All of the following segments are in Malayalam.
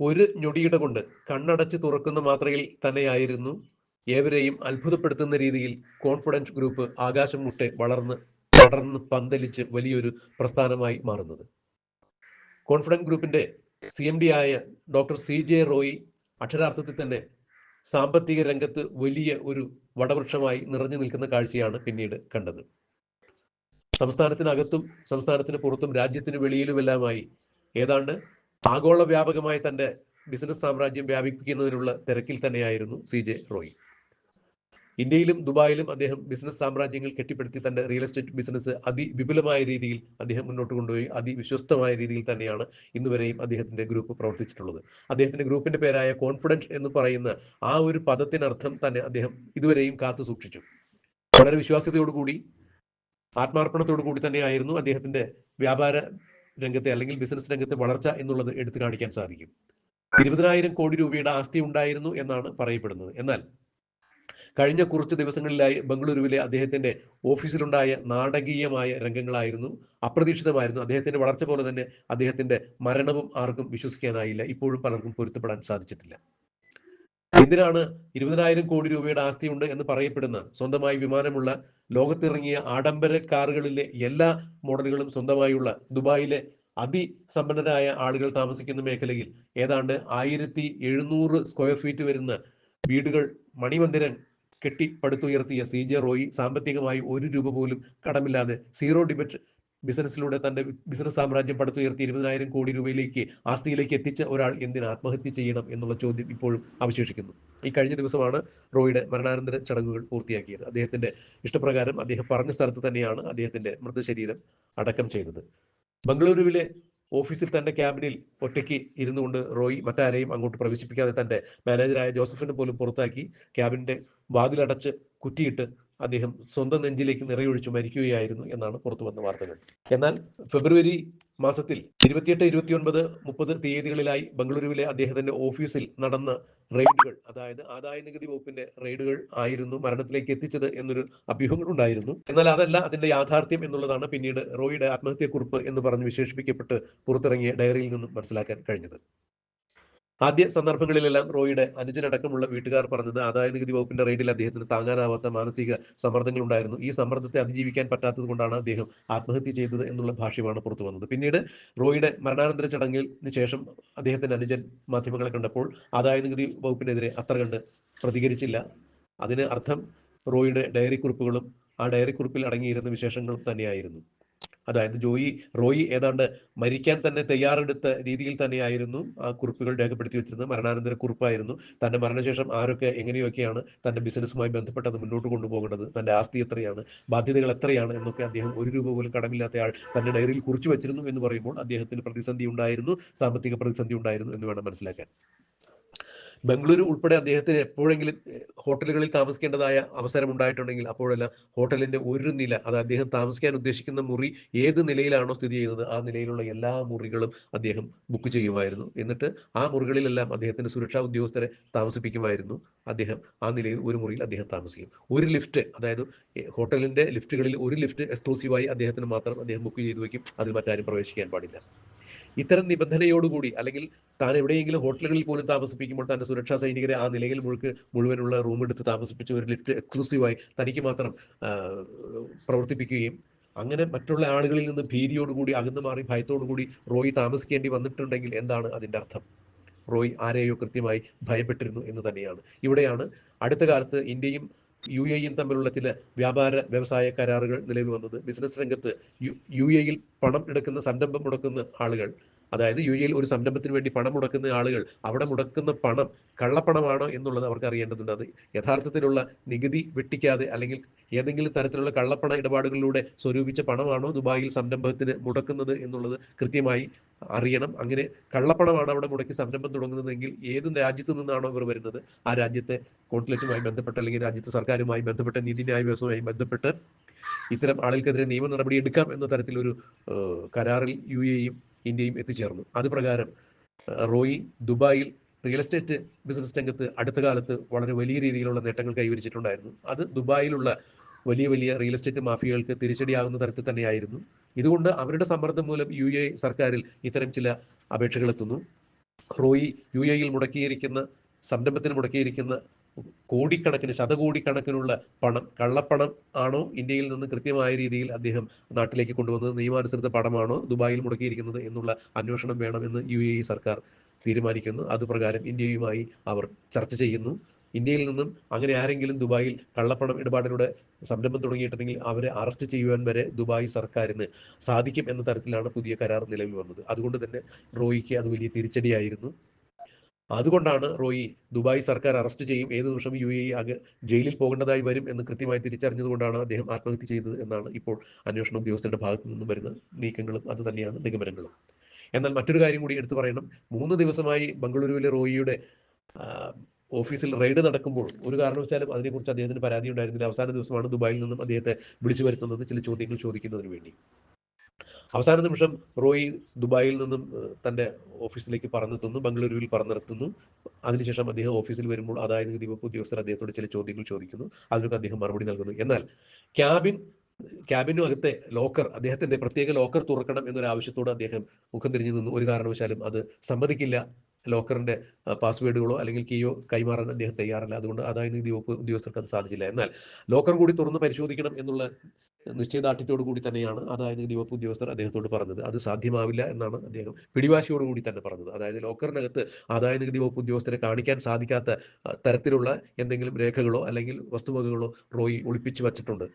ഒരു ഞൊടിയിട കൊണ്ട് കണ്ണടച്ച് തുറക്കുന്ന മാത്രയിൽ തന്നെയായിരുന്നു ഏവരെയും അത്ഭുതപ്പെടുത്തുന്ന രീതിയിൽ കോൺഫിഡൻസ് ഗ്രൂപ്പ് ആകാശം മുട്ടെ വളർന്ന് പടർന്ന് പന്തലിച്ച് വലിയൊരു പ്രസ്ഥാനമായി മാറുന്നത്. കോൺഫിഡൻസ് ഗ്രൂപ്പിന്റെ സി എം ഡി ആയ ഡോക്ടർ സി ജെ റോയി അക്ഷരാർത്ഥത്തിൽ തന്നെ സാമ്പത്തിക രംഗത്ത് വലിയ ഒരു വടവൃക്ഷമായി നിറഞ്ഞു നിൽക്കുന്ന കാഴ്ചയാണ് പിന്നീട് കണ്ടത്. സംസ്ഥാനത്തിനകത്തും സംസ്ഥാനത്തിന് പുറത്തും രാജ്യത്തിന് വെളിയിലുമെല്ലാമായി ഏതാണ്ട് ആഗോള വ്യാപകമായി തന്റെ ബിസിനസ് സാമ്രാജ്യം വ്യാപിപ്പിക്കുന്നതിനുള്ള തിരക്കിൽ തന്നെയായിരുന്നു സി ജെ റോയി. ഇന്ത്യയിലും ദുബായിലും അദ്ദേഹം ബിസിനസ് സാമ്രാജ്യങ്ങൾ കെട്ടിപ്പടുത്തി തന്റെ റിയൽ എസ്റ്റേറ്റ് ബിസിനസ് അതിവിപുലമായ രീതിയിൽ അദ്ദേഹം മുന്നോട്ട് കൊണ്ടുപോയി അതിവിശ്വസ്തമായ രീതിയിൽ തന്നെയാണ് ഇന്ന് വരെയും അദ്ദേഹത്തിന്റെ ഗ്രൂപ്പ് പ്രവർത്തിച്ചിട്ടുള്ളത്. അദ്ദേഹത്തിന്റെ ഗ്രൂപ്പിന്റെ പേരായ കോൺഫിഡൻസ് എന്ന് പറയുന്ന ആ ഒരു പദത്തിനർത്ഥം തന്നെ അദ്ദേഹം ഇതുവരെയും കാത്തു സൂക്ഷിച്ചു. വളരെ വിശ്വാസ്യതയോടുകൂടി ആത്മാർപ്പണത്തോടു കൂടി തന്നെയായിരുന്നു അദ്ദേഹത്തിന്റെ വ്യാപാര രംഗത്തെ അല്ലെങ്കിൽ ബിസിനസ് രംഗത്തെ വളർച്ച എന്നുള്ളത് എടുത്തു കാണിക്കാൻ സാധിക്കും. ഇരുപതിനായിരം കോടി രൂപയുടെ ആസ്തി ഉണ്ടായിരുന്നു എന്നാണ് പറയപ്പെടുന്നത്. എന്നാൽ കഴിഞ്ഞ കുറച്ച് ദിവസങ്ങളിലായി ബംഗളൂരുവിലെ അദ്ദേഹത്തിന്റെ ഓഫീസിലുണ്ടായ നാടകീയമായ രംഗങ്ങളായിരുന്നു അപ്രതീക്ഷിതമായിരുന്നു. അദ്ദേഹത്തിന്റെ വളർച്ച പോലെ തന്നെ അദ്ദേഹത്തിന്റെ മരണവും ആർക്കും വിശ്വസിക്കാനായില്ല. ഇപ്പോഴും പലർക്കും പൊരുത്തപ്പെടാൻ സാധിച്ചിട്ടില്ല. എന്തിനാണ് ഇരുപതിനായിരം കോടി രൂപയുടെ ആസ്തിയുണ്ട് എന്ന് പറയപ്പെടുന്ന സ്വന്തമായി വിമാനമുള്ള ലോകത്തിറങ്ങിയ ആഡംബര കാറുകളിലെ എല്ലാ മോഡലുകളും സ്വന്തമായുള്ള ദുബായിലെ അതിസമ്പന്നരായ ആളുകൾ താമസിക്കുന്ന മേഖലയിൽ ഏതാണ്ട് ആയിരത്തി എഴുന്നൂറ് സ്ക്വയർ ഫീറ്റ് വരുന്ന വീടുകൾ മണിമന്ദിരം കെട്ടിപ്പടുത്തുയർത്തിയ സി ജെ റോയി സാമ്പത്തികമായി ഒരു രൂപ പോലും കടമില്ലാതെ സീറോ ഡിബറ്റ് ബിസിനസ്സിലൂടെ തന്റെ ബിസിനസ് സാമ്രാജ്യം പടുത്തുയർത്തി ഇരുപതിനായിരം കോടി രൂപയിലേക്ക് ആസ്തിയിലേക്ക് എത്തിച്ച ഒരാൾ എന്തിന് ആത്മഹത്യ ചെയ്യണം എന്നുള്ള ചോദ്യം ഇപ്പോഴും അവശേഷിക്കുന്നു. ഈ കഴിഞ്ഞ ദിവസമാണ് റോയിയുടെ മരണാനന്തര ചടങ്ങുകൾ പൂർത്തിയാക്കിയത്. അദ്ദേഹത്തിന്റെ ഇഷ്ടപ്രകാരം അദ്ദേഹം പറഞ്ഞ സ്ഥലത്ത് തന്നെയാണ് അദ്ദേഹത്തിന്റെ മൃതശരീരം അടക്കം ചെയ്തത്. ബംഗളൂരുവിലെ ഓഫീസിൽ തന്റെ ക്യാബിനിൽ ഒറ്റയ്ക്ക് ഇരുന്നുകൊണ്ട് റോയി മറ്റാരെയും അങ്ങോട്ട് പ്രവേശിപ്പിക്കാതെ തന്റെ മാനേജറായ ജോസഫിനെ പോലും പുറത്താക്കി ക്യാബിന്റെ വാതിലടച്ച് കുറ്റിയിട്ട് അദ്ദേഹം സ്വന്തം നെഞ്ചിലേക്ക് നിറയൊഴിച്ചു മരിക്കുകയായിരുന്നു എന്നാണ് പുറത്തു വന്ന വാർത്തകൾ. എന്നാൽ ഫെബ്രുവരി മാസത്തിൽ ഇരുപത്തിയെട്ട് ഇരുപത്തിയൊൻപത് മുപ്പത് തീയതികളിലായി ബംഗളൂരുവിലെ അദ്ദേഹത്തിന്റെ ഓഫീസിൽ നടന്ന റെയ്ഡുകൾ അതായത് ആദായ നികുതി വകുപ്പിന്റെ റെയ്ഡുകൾ ആയിരുന്നു മരണത്തിലേക്ക് എത്തിച്ചത് എന്നൊരു അഭ്യൂഹങ്ങൾ ഉണ്ടായിരുന്നു. എന്നാൽ അതല്ല അതിന്റെ യാഥാർത്ഥ്യം എന്നുള്ളതാണ് പിന്നീട് റോയിയുടെ ആത്മഹത്യക്കുറിപ്പ് എന്ന് പറഞ്ഞ് വിശേഷിപ്പിക്കപ്പെട്ട് പുറത്തിറങ്ങിയ ഡയറിയിൽ നിന്നും മനസ്സിലാക്കാൻ കഴിഞ്ഞത്. ആദ്യ സന്ദർഭങ്ങളിലെല്ലാം റോയിയുടെ അനുജനടക്കമുള്ള വീട്ടുകാർ പറഞ്ഞത് ആദായ നികുതി വകുപ്പിന്റെ റെയ്ഡിൽ അദ്ദേഹത്തിന് താങ്ങാനാവാത്ത മാനസിക സമ്മർദ്ദങ്ങൾ ഉണ്ടായിരുന്നു ഈ സമ്മർദ്ദത്തെ അതിജീവിക്കാൻ പറ്റാത്തത് കൊണ്ടാണ് അദ്ദേഹം ആത്മഹത്യ ചെയ്തത് എന്നുള്ള ഭാഷ്യമാണ് പുറത്തു വന്നത്. പിന്നീട് റോയിയുടെ മരണാനന്തര ചടങ്ങിന് ശേഷം അദ്ദേഹത്തിന്റെ അനുജൻ മാധ്യമങ്ങളെ കണ്ടപ്പോൾ ആദായ നികുതി വകുപ്പിനെതിരെ അത്ര കണ്ട് പ്രതികരിച്ചില്ല. അതിന് അർത്ഥം റോയിയുടെ ഡയറി കുറിപ്പുകളും ആ ഡയറി കുറിപ്പിൽ അടങ്ങിയിരുന്ന വിശേഷങ്ങളും തന്നെയായിരുന്നു. അതായത് ജോയി റോയി ഏതാണ്ട് മരിക്കാൻ തന്നെ തയ്യാറെടുത്ത രീതിയിൽ തന്നെയായിരുന്നു ആ കുറിപ്പുകൾ രേഖപ്പെടുത്തി വെച്ചിരുന്നത്. മരണാനന്തര കുറിപ്പായിരുന്നു. തന്റെ മരണശേഷം ആരൊക്കെ എങ്ങനെയൊക്കെയാണ് തന്റെ ബിസിനസ്സുമായി ബന്ധപ്പെട്ടത് മുന്നോട്ട് കൊണ്ടുപോകേണ്ടത് തന്റെ ആസ്തി എത്രയാണ് ബാധ്യതകൾ എത്രയാണ് എന്നൊക്കെ അദ്ദേഹം ഒരു രൂപ പോലും കടമില്ലാത്ത ആൾ തന്റെ ഡയറിയിൽ കുറിച്ചു വെച്ചിരുന്നു എന്ന് പറയുമ്പോൾ അദ്ദേഹത്തിന് പ്രതിസന്ധി ഉണ്ടായിരുന്നു സാമ്പത്തിക പ്രതിസന്ധി ഉണ്ടായിരുന്നു എന്ന് വേണം മനസ്സിലാക്കാൻ. ബംഗളൂരു ഉൾപ്പെടെ അദ്ദേഹത്തിന് എപ്പോഴെങ്കിലും ഹോട്ടലുകളിൽ താമസിക്കേണ്ടതായ അവസരം ഉണ്ടായിട്ടുണ്ടെങ്കിൽ അപ്പോഴെല്ലാം ഹോട്ടലിന്റെ ഒരു നില അത് അദ്ദേഹം താമസിക്കാൻ ഉദ്ദേശിക്കുന്ന മുറി ഏത് നിലയിലാണോ സ്ഥിതി ചെയ്യുന്നത് ആ നിലയിലുള്ള എല്ലാ മുറികളും അദ്ദേഹം ബുക്ക് ചെയ്യുമായിരുന്നു. എന്നിട്ട് ആ മുറികളിലെല്ലാം അദ്ദേഹത്തിന്റെ സുരക്ഷാ ഉദ്യോഗസ്ഥരെ താമസിപ്പിക്കുമായിരുന്നു. അദ്ദേഹം ആ നിലയിൽ ഒരു മുറിയിൽ അദ്ദേഹം താമസിക്കും. ഒരു ലിഫ്റ്റ് അതായത് ഹോട്ടലിന്റെ ലിഫ്റ്റുകളിൽ ഒരു ലിഫ്റ്റ് എക്സ്ക്ലൂസീവായി അദ്ദേഹത്തിന് മാത്രം അദ്ദേഹം ബുക്ക് ചെയ്തു വയ്ക്കും. അതിൽ മറ്റാരും പ്രവേശിക്കാൻ പാടില്ല. ഇത്തരം നിബന്ധനയോടുകൂടി അല്ലെങ്കിൽ താൻ എവിടെയെങ്കിലും ഹോട്ടലുകളിൽ പോലും താമസിപ്പിക്കുമ്പോൾ തന്റെ സുരക്ഷാ സൈനികരെ ആ നിലയിൽ മുഴുക്ക് മുഴുവനുള്ള റൂം എടുത്ത് താമസിപ്പിച്ച് ഒരു ലിഫ്റ്റ് എക്സ്ക്ലൂസീവായി തനിക്ക് മാത്രം പ്രവർത്തിപ്പിക്കുകയും അങ്ങനെ മറ്റുള്ള ആളുകളിൽ നിന്ന് ഭീതിയോടുകൂടി അകന്നു മാറി ഭയത്തോടുകൂടി റോയി താമസിക്കേണ്ടി വന്നിട്ടുണ്ടെങ്കിൽ എന്താണ് അതിന്റെ അർത്ഥം? റോയ് ആരെയോ കൃത്യമായി ഭയപ്പെട്ടിരുന്നു എന്ന് തന്നെയാണ്. ഇവിടെയാണ് അടുത്ത കാലത്ത് ഇന്ത്യയും യു എയും തമ്മിലുള്ള ചില വ്യാപാര വ്യവസായ കരാറുകൾ നിലവിൽ വന്നത്. ബിസിനസ് രംഗത്ത് യു യു എയിൽ പണം എടുക്കുന്ന സംരംഭം മുടക്കുന്ന ആളുകൾ അതായത് യു എയിൽ ഒരു സംരംഭത്തിന് വേണ്ടി പണം മുടക്കുന്ന ആളുകൾ അവിടെ മുടക്കുന്ന പണം കള്ളപ്പണമാണോ എന്നുള്ളത് അവർക്ക് അറിയേണ്ടതുണ്ട്. അത് യഥാർത്ഥത്തിലുള്ള നികുതി വെട്ടിക്കാതെ അല്ലെങ്കിൽ ഏതെങ്കിലും തരത്തിലുള്ള കള്ളപ്പണ ഇടപാടുകളിലൂടെ സ്വരൂപിച്ച പണമാണോ ദുബായിൽ സംരംഭത്തിന് മുടക്കുന്നത് എന്നുള്ളത് കൃത്യമായി അറിയണം. അങ്ങനെ കള്ളപ്പണമാണ് അവിടെ മുടക്കി സംരംഭം തുടങ്ങുന്നതെങ്കിൽ ഏത് രാജ്യത്ത് നിന്നാണോ ഇവർ വരുന്നത്? ആ രാജ്യത്തെ കോൺസുലേറ്റുമായി ബന്ധപ്പെട്ട് അല്ലെങ്കിൽ രാജ്യത്തെ സർക്കാരുമായി ബന്ധപ്പെട്ട് നീതിന്യായ വ്യവസ്ഥയുമായി ബന്ധപ്പെട്ട് ഇത്തരം ആളുകൾക്കെതിരെ നിയമ നടപടി എടുക്കാം എന്ന തരത്തിലൊരു കരാറിൽ യു എയും ഇന്ത്യയും എത്തിച്ചേർന്നു. അത് പ്രകാരം റോയി ദുബായിൽ റിയൽ എസ്റ്റേറ്റ് ബിസിനസ് രംഗത്ത് അടുത്ത കാലത്ത് വളരെ വലിയ രീതിയിലുള്ള നേട്ടങ്ങൾ കൈവരിച്ചിട്ടുണ്ടായിരുന്നു. അത് ദുബായിലുള്ള വലിയ വലിയ റിയൽ എസ്റ്റേറ്റ് മാഫിയകൾക്ക് തിരിച്ചടിയാകുന്ന തരത്തിൽ തന്നെയായിരുന്നു. ഇതുകൊണ്ട് അവരുടെ സമ്മർദ്ദം മൂലം യു എ സർക്കാരിൽ ഇത്തരം ചില അപേക്ഷകൾ എത്തുന്നു. റോയി യു എയിൽ മുടക്കിയിരിക്കുന്ന സംരംഭത്തിന് മുടക്കിയിരിക്കുന്ന കോടിക്കണക്കിന് ശതകോടിക്കണക്കിനുള്ള പണം കള്ളപ്പണം ആണോ ഇന്ത്യയിൽ നിന്ന് കൃത്യമായ രീതിയിൽ അദ്ദേഹം നാട്ടിലേക്ക് കൊണ്ടുവന്നത്? നിയമാനുസൃത പണമാണോ ദുബായിൽ മുടക്കിയിരിക്കുന്നത് എന്നുള്ള അന്വേഷണം വേണമെന്ന് യു എ ഇ സർക്കാർ തീരുമാനിക്കുന്നു. അതുപ്രകാരം ഇന്ത്യയുമായി അവർ ചർച്ച ചെയ്യുന്നു. ഇന്ത്യയിൽ നിന്നും അങ്ങനെ ആരെങ്കിലും ദുബായിൽ കള്ളപ്പണം ഇടപാടിലൂടെ സംരംഭം തുടങ്ങിയിട്ടുണ്ടെങ്കിൽ അവരെ അറസ്റ്റ് ചെയ്യുവാൻ വരെ ദുബായ് സർക്കാരിന് സാധിക്കും എന്ന തരത്തിലാണ് പുതിയ കരാർ നിലവിൽ വന്നത്. അതുകൊണ്ട് തന്നെ റോയിക്ക് അത് വലിയ തിരിച്ചടിയായിരുന്നു. അതുകൊണ്ടാണ് റോയി ദുബായ് സർക്കാർ അറസ്റ്റ് ചെയ്യും ഏത് നിമിഷം യു എ അകെ ജയിലിൽ പോകേണ്ടതായി വരും എന്ന് കൃത്യമായി തിരിച്ചറിഞ്ഞതുകൊണ്ടാണ് അദ്ദേഹം ആത്മഹത്യ ചെയ്തത് എന്നാണ് ഇപ്പോൾ അന്വേഷണ ഉദ്യോഗസ്ഥരുടെ ഭാഗത്തു നിന്നും വരുന്ന നീക്കങ്ങളും അത് തന്നെയാണ് നിഗമനങ്ങളും. എന്നാൽ മറ്റൊരു കാര്യം കൂടി എടുത്തു പറയണം. മൂന്ന് ദിവസമായി ബംഗളൂരുവിലെ റോയിയുടെ ഓഫീസിൽ റെയ്ഡ് നടക്കുമ്പോൾ ഒരു കാരണവശാലും അതിനെക്കുറിച്ച് അദ്ദേഹത്തിന് പരാതി ഉണ്ടായിരുന്നില്ല അവസാന ദിവസമാണ് ദുബായിൽ നിന്നും അദ്ദേഹത്തെ വിളിച്ചു വരുത്തുന്നത് ചില ചോദ്യങ്ങൾ ചോദിക്കുന്നതിന് വേണ്ടി. അവസാന നിമിഷം റോയി ദുബായിൽ നിന്നും തന്റെ ഓഫീസിലേക്ക് പറന്നെത്തുന്നു ബംഗളൂരുവിൽ പറന്നിറത്തുന്നു അതിനുശേഷം അദ്ദേഹം ഓഫീസിൽ വരുമ്പോൾ ആദായ നികുതി വകുപ്പ് ഉദ്യോഗസ്ഥർ അദ്ദേഹത്തോട് ചില ചോദ്യങ്ങൾ ചോദിക്കുന്നു. അതിനൊക്കെ അദ്ദേഹം മറുപടി നൽകുന്നു. എന്നാൽ ക്യാബിൻ ക്യാബിനു അകത്തെ ലോക്കർ അദ്ദേഹത്തിന്റെ പ്രത്യേക ലോക്കർ തുറക്കണം എന്നൊരു ആവശ്യത്തോട് അദ്ദേഹം മുഖം തിരിഞ്ഞു നിന്നു. ഒരു കാരണവശാലും അത് സമ്മതിക്കില്ല. ലോക്കറിന്റെ പാസ്വേഡുകളോ അല്ലെങ്കിൽ കീയോ കൈമാറാൻ അദ്ദേഹം തയ്യാറല്ല. അതുകൊണ്ട് ആദായ നികുതി വകുപ്പ് ഉദ്യോഗസ്ഥർക്ക് അത് സാധിച്ചില്ല. എന്നാൽ ലോക്കർ കൂടി തുറന്ന് പരിശോധിക്കണം എന്നുള്ള നിശ്ചയദാർഢ്യത്തോടു കൂടി തന്നെയാണ്. അതായത് വകുപ്പ് ഉദ്യോഗസ്ഥർ അദ്ദേഹത്തോട് പറഞ്ഞത്. അത് സാധ്യമാവില്ല എന്നാണ് അദ്ദേഹം പിടിവാശിയോട് കൂടി തന്നെ പറഞ്ഞത്. അതായത് ലോക്കറിനകത്ത് ആദായ നികുതി വകുപ്പ് ഉദ്യോഗസ്ഥരെ കാണിക്കാൻ സാധിക്കാത്ത തരത്തിലുള്ള എന്തെങ്കിലും രേഖകളോ അല്ലെങ്കിൽ വസ്തുവകകളോ റോയി ഒളിപ്പിച്ചു വച്ചിട്ടുണ്ട്.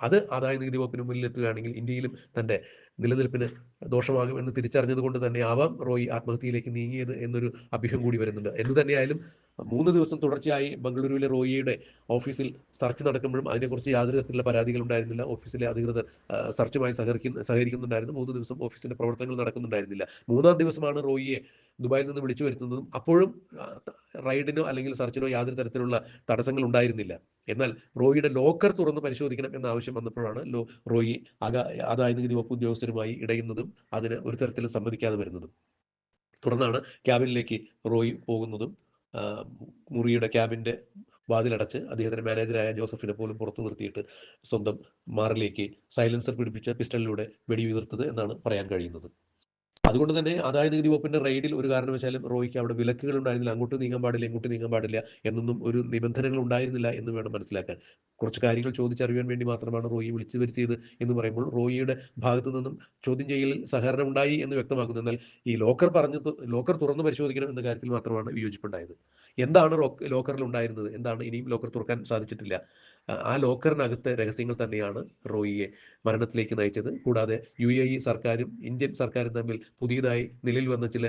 അത് ആദായ നികുതി വകുപ്പിന് മുന്നിൽ എത്തുകയാണെങ്കിൽ ഇന്ത്യയിലും തന്റെ നിലനിൽപ്പിന് ദോഷമാകും എന്ന് തിരിച്ചറിഞ്ഞത് കൊണ്ട് തന്നെ ആവാം റോയി ആത്മഹത്യയിലേക്ക് നീങ്ങിയത് എന്നൊരു അഭ്യൂഹം കൂടി വരുന്നുണ്ട്. എന്ന് തന്നെയായാലും മൂന്ന് ദിവസം തുടർച്ചയായി ബംഗളൂരുവിലെ റോയിയുടെ ഓഫീസിൽ സെർച്ച് നടക്കുമ്പോഴും അതിനെക്കുറിച്ച് യാതൊരു തരത്തിലുള്ള പരാതികൾ ഉണ്ടായിരുന്നില്ല. ഓഫീസിലെ അധികൃതർ സെർച്ചുമായി സഹകരിക്കുന്ന സഹകരിക്കുന്നുണ്ടായിരുന്നു. മൂന്ന് ദിവസം ഓഫീസിന്റെ പ്രവർത്തനങ്ങൾ നടക്കുന്നുണ്ടായിരുന്നില്ല. മൂന്നാം ദിവസമാണ് റോയിയെ ദുബായിൽ നിന്ന് വിളിച്ചു വരുത്തുന്നതും അപ്പോഴും റൈഡിനോ അല്ലെങ്കിൽ സെർച്ചിനോ യാതൊരു തരത്തിലുള്ള തടസ്സങ്ങൾ ഉണ്ടായിരുന്നില്ല. എന്നാൽ റോയിയുടെ ലോക്കർ തുറന്ന് പരിശോധിക്കണം എന്ന ആവശ്യം വന്നപ്പോഴാണ് ലോ റോയി ആദായ നികുതി വകുപ്പ് ഉദ്യോഗസ്ഥരുമായി ഇടയുന്നതും അതിന് ഒരു തരത്തിലും സമ്മതിക്കാതെ വരുന്നതും. തുടർന്നാണ് ക്യാബിനിലേക്ക് റോയി പോകുന്നതും മുറിയുടെ ക്യാബിന്റെ വാതിലടച്ച് അദ്ദേഹത്തിന്റെ മാനേജറായ ജോസഫിനെ പോലും പുറത്തു നിർത്തിയിട്ട് സ്വന്തം മാറിലേക്ക് സൈലൻസർ പിടിപ്പിച്ച പിസ്റ്റളിലൂടെ വെടിയുതിർത്തത് എന്നാണ് പറയാൻ കഴിയുന്നത്. അതുകൊണ്ട് തന്നെ ആദായ നികുതി വകുപ്പിന്റെ റെയ്ഡിൽ ഒരു കാരണവശാലും റോയ്ക്ക് അവിടെ വിലക്കുകൾ ഉണ്ടായിരുന്നില്ല. അങ്ങോട്ട് നീങ്ങാൻ പാടില്ല ഇങ്ങോട്ട് നീങ്ങാൻ പാടില്ല എന്നൊന്നും ഒരു നിബന്ധനകൾ ഉണ്ടായിരുന്നില്ല എന്ന് വേണം മനസ്സിലാക്കാൻ. കുറച്ച് കാര്യങ്ങൾ ചോദിച്ചറിയാൻ വേണ്ടി മാത്രമാണ് റോയി വിളിച്ചു വരുത്തിയത് എന്ന് പറയുമ്പോൾ റോയിയുടെ ഭാഗത്തു നിന്നും ചോദ്യം ചെയ്യലിൽ സഹകരണം ഉണ്ടായി എന്ന് വ്യക്തമാക്കുന്നു. എന്നാൽ ഈ ലോക്കർ പറഞ്ഞു ലോക്കർ തുറന്ന് പരിശോധിക്കണം എന്ന കാര്യത്തിൽ മാത്രമാണ് വിയോജിപ്പുണ്ടായത്. എന്താണ് ലോക്കറിൽ ഉണ്ടായിരുന്നത്? എന്താണ് ഇനിയും ലോക്കർ തുറക്കാൻ സാധിച്ചിട്ടില്ല? ആ ലോക്കറിനകത്തെ രഹസ്യങ്ങൾ തന്നെയാണ് റോയിയെ മരണത്തിലേക്ക് നയിച്ചത്. കൂടാതെ യു എ ഇ സർക്കാരും ഇന്ത്യൻ സർക്കാരും തമ്മിൽ പുതിയതായി നിലയിൽ വന്ന ചില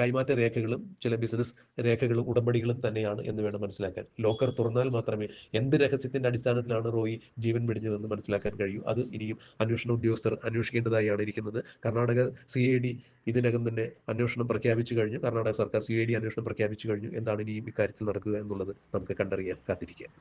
കൈമാറ്റ രേഖകളും ചില ബിസിനസ് രേഖകളും ഉടമ്പടികളും തന്നെയാണ് എന്ന് വേണം മനസ്സിലാക്കാൻ. ലോക്കർ തുറന്നാൽ മാത്രമേ എന്ത് രഹസ്യത്തിന്റെ അടിസ്ഥാനത്തിലാണ് റോയി ജീവൻ വെടിഞ്ഞതെന്ന് മനസ്സിലാക്കാൻ കഴിയൂ. അത് ഇനിയും അന്വേഷണ ഉദ്യോഗസ്ഥർ അന്വേഷിക്കേണ്ടതായാണ് ഇരിക്കുന്നത്. കർണാടക സി ഐ ഡി ഇതിനകം തന്നെ അന്വേഷണം പ്രഖ്യാപിച്ചു കഴിഞ്ഞു. കർണാടക സർക്കാർ സി ഐ ഡി അന്വേഷണം പ്രഖ്യാപിച്ചു കഴിഞ്ഞു. എന്താണ് ഇനിയും ഇക്കാര്യത്തിൽ നടക്കുക എന്നുള്ളത് നമുക്ക് കണ്ടറിയാൻ കാത്തിരിക്കാം.